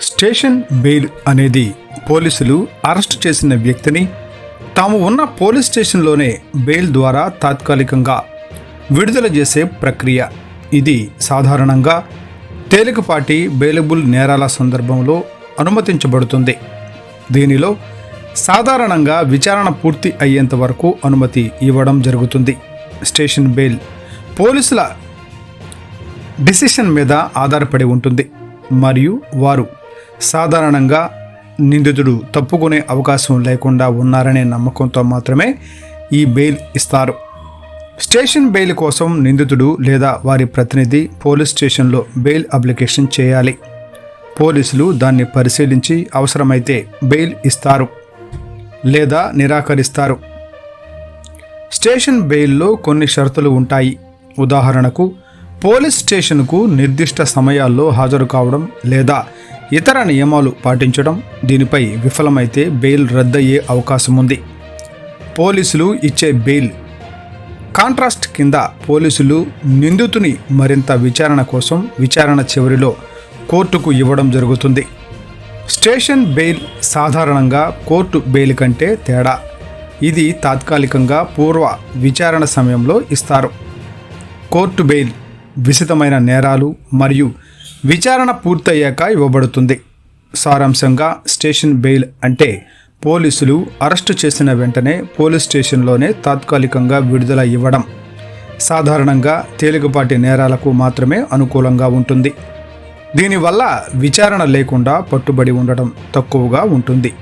Station bail అనేది పోలీసులు arrest చేసిన వ్యక్తిని తాము ఉన్న పోలీస్ స్టేషన్లోనే బెయిల్ ద్వారా తాత్కాలికంగా విడుదల చేసే ప్రక్రియ. ఇది సాధారణంగా తేలికపాటి బెయిలబుల్ నేరాల సందర్భంలో అనుమతించబడుతుంది. దీనిలో సాధారణంగా విచారణ పూర్తి అయ్యేంత వరకు అనుమతి ఇవ్వడం జరుగుతుంది. స్టేషన్ బెయిల్ పోలీసుల డిసిషన్ మీద ఆధారపడి ఉంటుంది. మరియు వారు సాధారణంగా నిందితుడు తప్పుకునే అవకాశం లేకుండా ఉన్నారనే నమ్మకంతో మాత్రమే ఈ బెయిల్ ఇస్తారు. స్టేషన్ బెయిల్ కోసం నిందితుడు లేదా వారి ప్రతినిధి పోలీస్ స్టేషన్లో బెయిల్ అప్లికేషన్ చేయాలి. పోలీసులు దాన్ని పరిశీలించి అవసరమైతే బెయిల్ ఇస్తారు లేదా నిరాకరిస్తారు. స్టేషన్ బెయిల్లో కొన్ని షరతులు ఉంటాయి. ఉదాహరణకు పోలీస్ స్టేషన్కు నిర్దిష్ట సమయాల్లో హాజరు కావడం లేదా ఇతర నియమాలు పాటించడం దీనిపై విఫలమైతే బెయిల్ రద్దయ్యే అవకాశం ఉంది పోలీసులు ఇచ్చే బెయిల్. కాంట్రాస్ట్ కింద పోలీసులు నిందితుని మరింత విచారణ కోసం విచారణ చివరిలో కోర్టుకు ఇవ్వడం జరుగుతుంది. స్టేషన్ బెయిల్ సాధారణంగా కోర్టు బెయిల్ కంటే తేడా. ఇది తాత్కాలికంగా పూర్వ విచారణ సమయంలో ఇస్తారు. కోర్టు బెయిల్ విసితమైన నేరాలు మరియు విచారణ పూర్తయ్యాక ఇవ్వబడుతుంది. సారాంశంగా స్టేషన్ బెయిల్ అంటే పోలీసులు అరెస్టు చేసిన వెంటనే పోలీస్ స్టేషన్లోనే తాత్కాలికంగా విడుదల ఇవ్వడం. సాధారణంగా తేలికపాటి నేరాలకు మాత్రమే అనుకూలంగా ఉంటుంది. దీనివల్ల విచారణ లేకుండా పట్టుబడి ఉండడం తక్కువగా ఉంటుంది.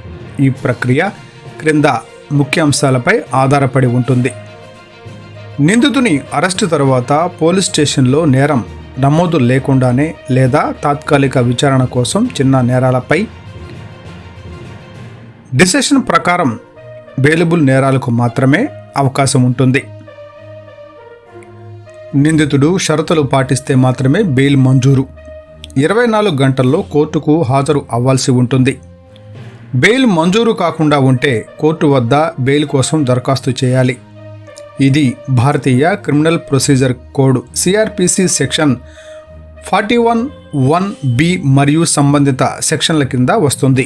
ఈ ప్రక్రియ క్రింద ముఖ్యాంశాలపై ఆధారపడి ఉంటుంది. నిందితుని అరెస్టు తర్వాత పోలీస్ స్టేషన్లో నేరం నమోదు లేకుండానే లేదా తాత్కాలిక విచారణ కోసం చిన్న నేరాలపై డిసిషన్ ప్రకారం బెయిలబుల్ నేరాలకు మాత్రమే అవకాశం ఉంటుంది. నిందితుడు షరతులు పాటిస్తే మాత్రమే బెయిల్ మంజూరు. ఇరవై నాలుగు గంటల్లో కోర్టుకు హాజరు అవ్వాల్సి ఉంటుంది. బెయిల్ మంజూరు కాకుండా ఉంటే కోర్టు వద్ద బెయిల్ కోసం దరఖాస్తు చేయాలి. ఇది భారతీయ criminal procedure code CrPC section forty one one B మరియు సంబంధిత సెక్షన్ల కింద వస్తుంది.